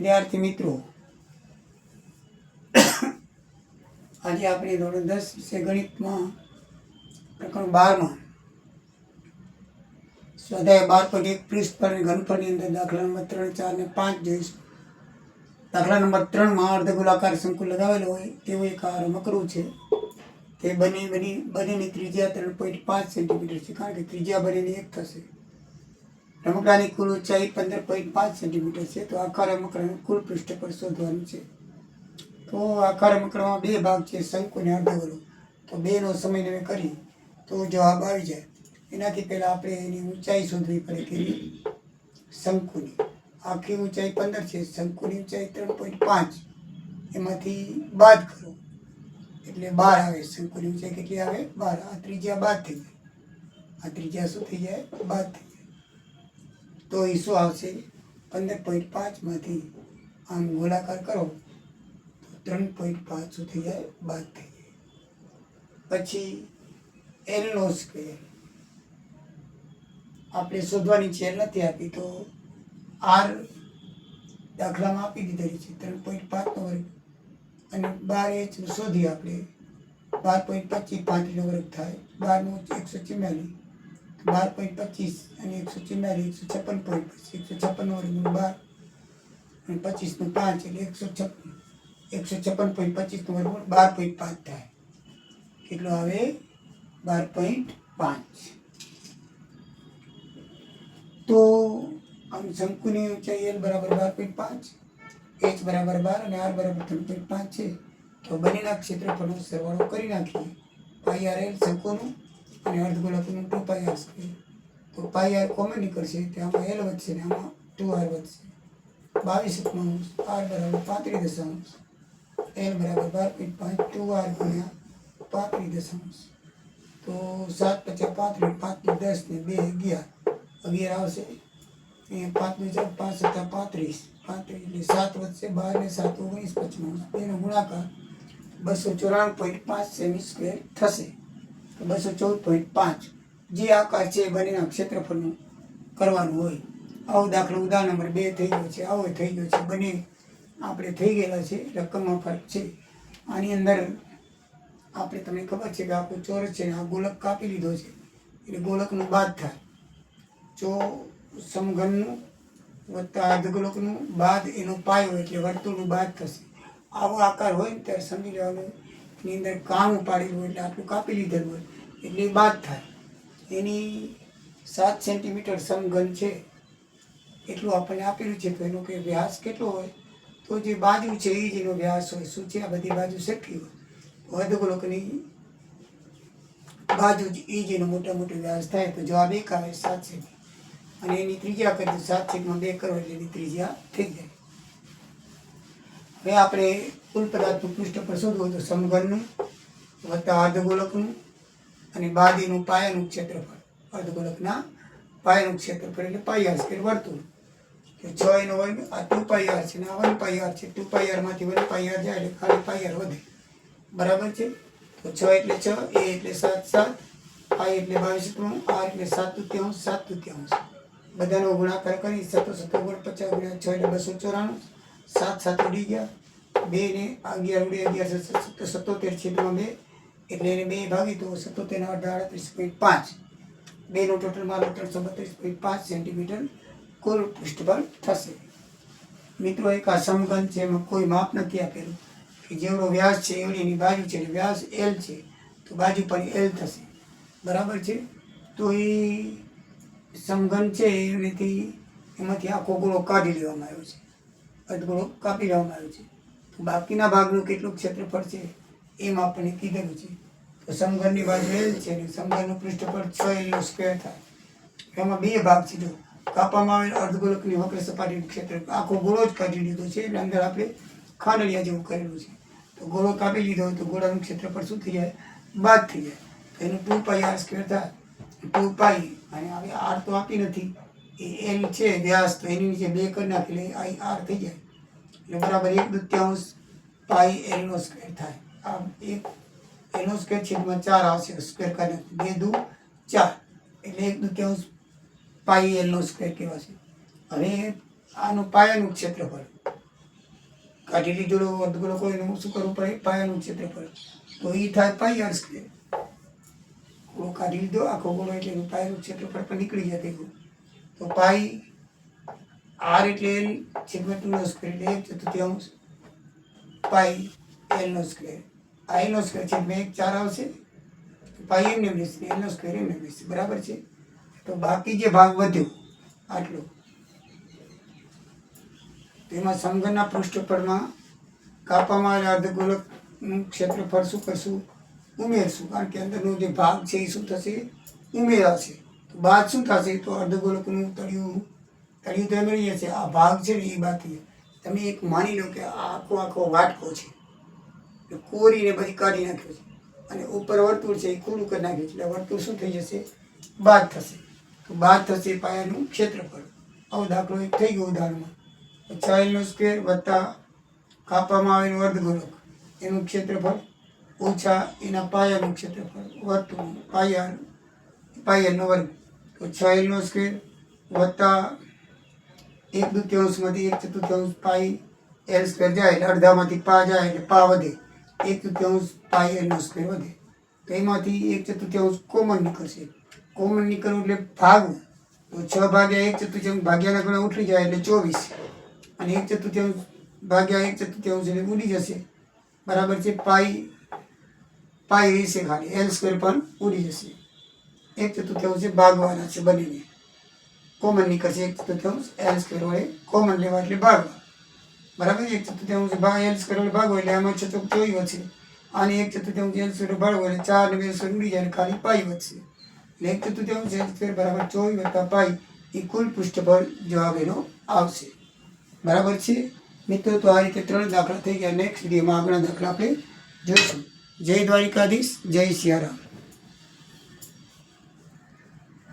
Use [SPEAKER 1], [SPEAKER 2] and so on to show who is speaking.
[SPEAKER 1] વિદ્યાર્થી મિત્રો, આજે આપણે ધોરણ દસ વિશે ગણિતમાં, પ્રકરણ બારમાં, સ્વાધ્યાય બાર પર એક પૃષ્ઠ પર ઘનફળની અંદર દાખલા નંબર ત્રણ, ચાર ને પાંચ જોઈશું. દાખલા નંબર ત્રણમાં અર્ધ ગોલાકાર શંકુ લગાવેલો હોય, તેવું એક આ રમકડું છે. તે બની બની બંનેની ત્રિજ્યા ત્રણ પોઈન્ટ પાંચ સેન્ટીમીટર છે. કારણ કે ત્રિજ્યા બંનેની એક થશે. રમકડાની કુલ ઊંચાઈ પંદર પોઈન્ટ પાંચ સેન્ટીમીટર છે. તો આખા રમકડાનું કુલ પૃષ્ઠ પર શોધવાનું છે. તો આખા રમકડામાં બે ભાગ છે શંકુ અને અર્ધગોળો તો બેનો સમન્વય કરી. તો જવાબ આવી જાય. એનાથી પહેલાં આપણે એની ઊંચાઈ શોધવી પડે કે શંકુની આખી ઊંચાઈ પંદર છે શંકુની ઊંચાઈ ત્રણ પોઈન્ટ પાંચ. એમાંથી બાદ કરો. એટલે બાર આવે. શંકુની ઊંચાઈ કેટલી આવે? બાર. આ ત્રીજા બાદ થઈ જાય. આ ત્રીજા શું થઈ જાય? બાદ થઈ તો શું આવશે પંદર પોઈન્ટ પાંચમાંથી આમ ગોળાકાર કરો, તો ત્રણ પોઈન્ટ પાંચ થઈ જાય? બાદ થઈ જાય. પછી એલનો સ્ક્વેર આપણે શોધવાની છે, નથી આપી, તો આર દાખલામાં આપી દીધેલી છે, ત્રણ પોઈન્ટ પાંચનો વર્ગ. અને બાર એચ શોધી આપણે. બાર પોઈન્ટ પચીસ પાંત્રીસનો વર્ગ થાય. બારનું એકસો ચુમ્માલીસ બાર પોઈન્ટ પચીસ અને એકસો ચુમ્માલીસ એકસો છપ્પન પોઈન્ટ પચીસ, એકસો છપ્પન વર્ગનું બાર અને પચીસનું પાંચ એટલે એકસો છપ્પન એકસો છપ્પન પોઈન્ટ પચીસનું વર્ગ બાર પોઈન્ટ પાંચ થાય. કેટલો આવે? બાર પોઈન્ટ પાંચ. તો આમ શંકુની ઊંચાઈ એલ બરાબર બાર પોઈન્ટ પાંચ એચ બરાબર બાર અને આર બરાબર ત્રણ પોઈન્ટ પાંચ છે. તો બંનેના ક્ષેત્રફળનો સરવાળો કરી નાખીએ. પાઈ આર એલ શંકુનું અને અર્ધગોળકનું ટુ પાઈ આર સ્ક્વેર. તો પાઈ આર કોમન નીકળશે તો આમાં એલ વધશે ને આમાં ટુ આર વધશે. બાવીસ એકમાંશ આર બરાબર પાંત્રીસ દશાંશ. એલ બરાબર બાર પોઈન્ટ પાંચ ટુ આર ગુણ્યા પાંત્રીસ દશાંશ. તો સાત પચાસ પાંત્રીસ પાંત્રીસ દસ ને બે અગિયાર. અગિયાર આવશે. અહીંયા પાંચ ચાર, પાંચ સત્તા પાંત્રીસ. પાંત્રીસ એટલે સાત વધશે, બાર ને સાત ઓગણીસ પચમાસ બેનો ગુણાકાર બસો ચોરાણું પોઈન્ટ પાંચ સેમી સ્ક્વેર થશે. બસો ચૌદ પોઈન્ટ પાંચ જે આકાર છે એ બંનેના ક્ષેત્રફળનું કરવાનું હોય. આવો દાખલો ઉદાહરણ નંબર બે થઈ ગયો છે, આવો થઈ ગયો છે. બંને આપણે થઈ ગયેલા છે રકમમાં ફરક છે. આની અંદર આપણે તમને ખબર છે કે આપણું ચોરસ છે આ ગોલક કાપી લીધો છે. એટલે ગોલકનું બાદ થાય જો સમઘનનું વત્તા અર્ધગોલકનું બાદ એનો પાયો એટલે વર્તુળનું બાદ થશે. આવો આકાર હોય ને ત્યારે સમજી લેવાનું એની અંદર કામ ઉપાડેલું હોય એટલે આટલું કાપી લીધેલું હોય એટલે બાદ થાય. એની સાત સેન્ટીમીટર સમઘન છે, એટલું આપણને આપેલું છે. તો એનો કે વ્યાસ કેટલો હોય, તો જે બાજુ છે એ જેનો વ્યાસ હોય. શું છે? આ બધી બાજુ સરખી હોય. અર્ધગોલકની બાજુ જ એ જેનો મોટા મોટો વ્યાસ થાય. તો જવાબ એક આવે સાત સેમી અને એની ત્રિજ્યા કરી તો સાત સેટમાં બે કરો એટલે એની ત્રિજ્યા થઈ જાય. હવે આપણે કુલ પદાર્થ પૃષ્ઠ પર શોધવું તો સમઘનનું, વત્તા અર્ધગોલકનું અને બાદીનું પાયાનું ક્ષેત્રફળ. અર્ધગોલકના પાયાનું ક્ષેત્રફળ એટલે પાયાર આર સ્ક્વેર વર્તુળ. કે છ એનો વર્ગ, આ ટુ પાયાર છે ને આ વન પાયાર છે, ટુ પાયારમાંથી વન પાયાર જાય એટલે ખાલી પાયાર વધે. બરાબર છે? તો છ એટલે છ, એ એટલે સાત સાત, પાય એટલે બાવીસ આ એટલે સાત તૃત્યાંશ સાત તૃત્યાંશ. બધાનો ગુણાકાર કરી સત્તો સત્તો ગુણ પચાસ ગુણ્યા છ એટલે બસો ચોરાણું. સાત સાત ઉડી ગયા. બે ને અગિયાર ઉડી અગિયાર સત્તો સત્તોતેર છેદમાં બે. એટલે એને બે ભાગી તો સત્તોતેર અઢાર, અડત્રીસ પોઈન્ટ પાંચ. બેનો ટોટલ મારો ત્રણસો બત્રીસ પોઈન્ટ પાંચ સેન્ટીમીટર કુલ પૃષ્ઠફળ થશે. મિત્રો, એક આ સમઘન છે, એમાં કોઈ માપ નથી આપેલું. કે જેવડો વ્યાસ છે એવડી એની બાજુ છે વ્યાસ એલ છે, તો બાજુ પણ એલ થશે. બરાબર છે? તો એ સમઘન છે, એનાથી એમાંથી આખો ગોળો કાઢી લેવામાં આવ્યો છે. અડધગોળો કાપી લેવામાં આવ્યો છે. તો બાકીના ભાગનું કેટલું ક્ષેત્રફળ છે, એમ આપણને કીધેલું છે. તો સમઘનની બાજુ એલ છે અને સમઘનનું પૃષ્ઠફળ છ એલનો સ્ક્વેર થાય. એમાં બે ભાગ છે જો. કાપવામાં આવેલ અર્ધગોલકની વક્ર સપાટીનું ક્ષેત્ર આખો ગોળો જ કાઢી લીધો છે, એટલે અંદર આપણે ખાંડલિયા જેવું કરેલું છે. તો ગોળો કાપી લીધો હોય તો ગોળાનું ક્ષેત્રફળ શું થઈ જાય? બાદ થઈ જાય. તો એનું ટુ પાઈ આર સ્ક્વેર થાય. ટુ પાઈ અને હવે આર તો આપી નથી. એ એલ છે, વ્યાસ તો એની નીચે બે કરી નાખી, એટલે આઈ આર થઈ જાય. એટલે બરાબર એક દૃત્યાંશ પાઈ એલનો સ્ક્વેર થાય. આ એક એનો સ્ક્વેર છેદમાં ચાર આવશે સ્ક્વેર કરીને બે દુ ચાર. એટલે એક દૃત્યાંશ પાઈ એલનો સ્ક્વેર કહેવાશે. હવે આનું પાયાનું ક્ષેત્રફળ. કાઢી લીધેલો અર્ધગોળો હોય એનું શું કરવું પડે પાયાનું ક્ષેત્રફળ. તો એ થાય પાઈ આર સ્ક્વેર કાઢી લીધો, આખો ગોળો એટલે એનું પાયાનું ક્ષેત્રફળ પણ નીકળી જાય તેવું તો પાઈ આર એટલે એલ છેદમાં ટુનો સ્ક્વેર એટલે એક ચતુર્થાંશ. પાઈ એલનો સ્ક્વેર આ એલનો સ્ક્વેર છેદમાં એક ચાર આવશે. પાઈ એમને એમ રહેશે એલનો સ્ક્વેર એમને એમ રહેશે બરાબર છે? તો બાકી જે ભાગ વધ્યો, આટલો. તેમાં સમઘનના પૃષ્ઠફળમાં કાપવામાં આવેલા અર્ધગોળકનું ક્ષેત્રફળ શું કરશું? ઉમેરશું. કારણ કે અંદરનો જે ભાગ છે, એ શું થશે? ઉમેરાશે. બાદ શું થશે તો અર્ધગોળકનું તળિયું તળિયું તો મળી જશે. આ ભાગ છે ને એ બાકી તમે એક માની લો કે આ આખો આખો વાટકો છે. કોરીને બધી કાઢી નાખ્યો છે. અને ઉપર વર્તુળ છે એ ખુલ્લું કરી નાખ્યું છે. એટલે વર્તુળ શું થઈ જશે? બાદ થશે. તો બાદ થશે પાયાનું ક્ષેત્રફળ. આવો દાખલો એક થઈ ગયો ઉદાહરણમાં. છ એલનો સ્ક્વેર વત્તા કાપવામાં આવેલું અર્ધગોળક એનું ક્ષેત્રફળ ઓછા એના પાયાનું ક્ષેત્રફળ વર્તુળ પાયા પાયાનો વર્ગ. છ એલનો વત્તા એક દુત્યાંશમાંથી એક ચતુર્થાંશ પાઈ એલ સ્ક્વેર જાય એટલે અડધામાંથી પા જાય એટલે પા વધે. એક તૃતીયાંશ પાઈ એલનો સ્ક્વેર વધે. તો એમાંથી એક ચતુર્થાંશ કોમન નીકળશે. કોમન નીકળવું એટલે ભાગવું. તો છ ભાગ્યા એક ચતુર્થાંશ ભાગ્યાના ગણા ઉઠી જાય એટલે ચોવીસ. અને એક ચતુર્થાંશ ભાગ્યા એક ચતુર્થાંશ એટલે ઉડી જશે. બરાબર છે? પાઈ પાઈ રહેશે ખાલી. એલ સ્ક્વેર પણ ઉડી જશે. એક ચતુર્થાંશ છે ભાગવાના છે બંનેને. કોમન નીકળશે એક ચતુર્થાંશ એલ સ્ક્વેર વડે કોમન લેવા એટલે ભાગવા બરાબર એક ચતુર્થાંશ ભાગ એલ સ્ક્વેર વડે ભાગો એટલે આમાં છતો ચોઈ વધશે. અને એક ચતુર્થાંશ એલ સ્ક્વેર ભાગવો એટલે ચાર ને બે સ્ક્વેર ઉડી જાય ખાલી પાઈ વધશે. એટલે એક ચતુર્થાંશ એલ સ્ક્વેર બરાબર ચોઈ વત્તા પાઈ એ કુલ પૃષ્ઠફળ જવાબ એનો આવશે. બરાબર છે? મિત્રો, તો આ રીતે ત્રણ દાખલા થઈ ગયા. નેક્સ્ટ વિડીયોમાં આગળના દાખલા આપણે જોઈશું. જય દ્વારિકાધીશ, જય સિયારામ.